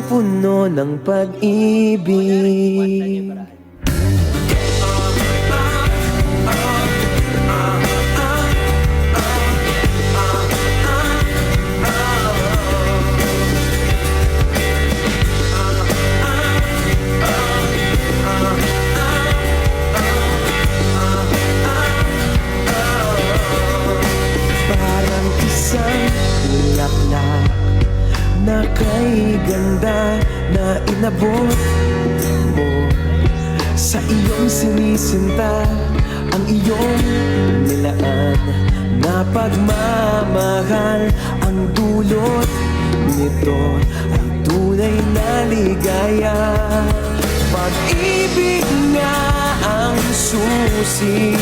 mundong puno ng pag-ibig. Na kay ganda inabot mo Sa iyong sinisinta Ang iyong nilaan. Na pagmamahal Ang dulot nito Ay tunay na ligaya. Pag-ibig nga ang susi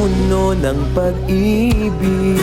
puno ng pag-ibig